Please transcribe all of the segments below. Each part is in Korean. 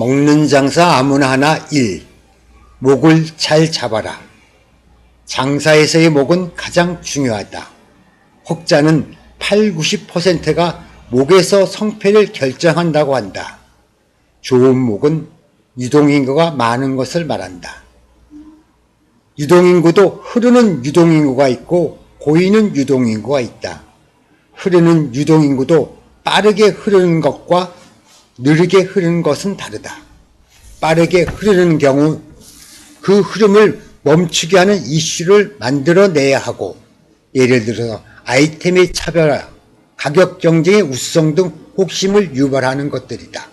먹는 장사 아무나 하나 1. 목을 잘 잡아라. 장사에서의 목은 가장 중요하다. 혹자는 8, 90%가 목에서 성패를 결정한다고 한다. 좋은 목은 유동인구가 많은 것을 말한다. 유동인구도 흐르는 유동인구가 있고 고이는 유동인구가 있다. 흐르는 유동인구도 빠르게 흐르는 것과 느리게 흐르는 것은 다르다. 빠르게 흐르는 경우 그 흐름을 멈추게 하는 이슈를 만들어내야 하고 예를 들어서 아이템의 차별화, 가격 경쟁의 우수성 등 호기심을 유발하는 것들이다.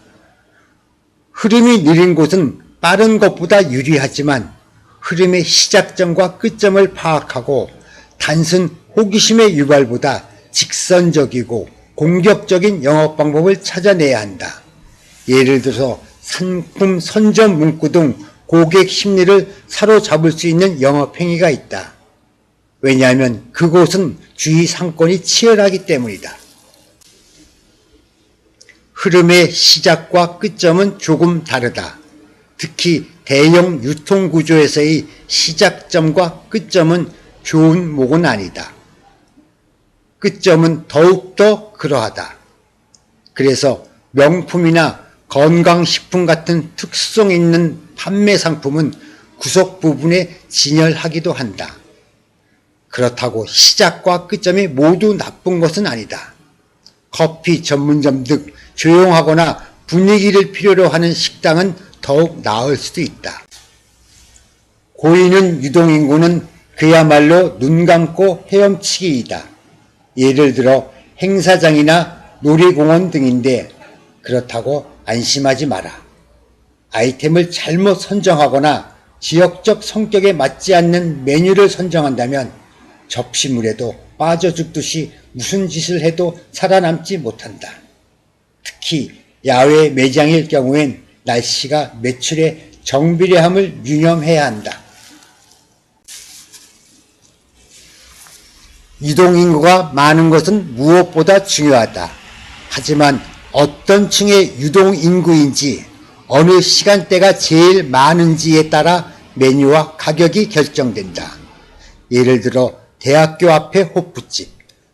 흐름이 느린 곳은 빠른 것보다 유리하지만 흐름의 시작점과 끝점을 파악하고 단순 호기심의 유발보다 직선적이고 공격적인 영업 방법을 찾아내야 한다. 예를 들어서 상품 선점 문구 등 고객 심리를 사로잡을 수 있는 영업 행위가 있다. 왜냐하면 그곳은 주의 상권이 치열하기 때문이다. 흐름의 시작과 끝점은 조금 다르다. 특히 대형 유통 구조에서의 시작점과 끝점은 좋은 목은 아니다. 끝점은 더욱더 그러하다. 그래서 명품이나 건강식품 같은 특성 있는 판매 상품은 구속 부분에 진열하기도 한다. 그렇다고 시작과 끝점이 모두 나쁜 것은 아니다. 커피 전문점 등 조용하거나 분위기를 필요로 하는 식당은 더욱 나을 수도 있다. 고이는 유동인구는 그야말로 눈 감고 헤엄치기이다. 예를 들어 행사장이나 놀이공원 등인데 그렇다고 안심하지 마라. 아이템을 잘못 선정하거나 지역적 성격에 맞지 않는 메뉴를 선정한다면 접시물에도 빠져 죽듯이 무슨 짓을 해도 살아남지 못한다. 특히 야외 매장일 경우엔 날씨가 매출의 정비례함을 유념해야 한다. 유동인구가 많은 것은 무엇보다 중요하다. 하지만 어떤 층의 유동 인구인지 어느 시간대가 제일 많은지에 따라 메뉴와 가격이 결정된다. 예를 들어 대학교 앞에 호프집,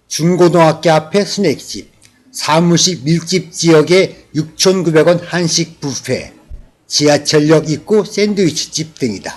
중고등학교 앞에 스낵집, 사무실 밀집 지역의 6,900원 한식 뷔페, 지하철역 입구 샌드위치집 등이다.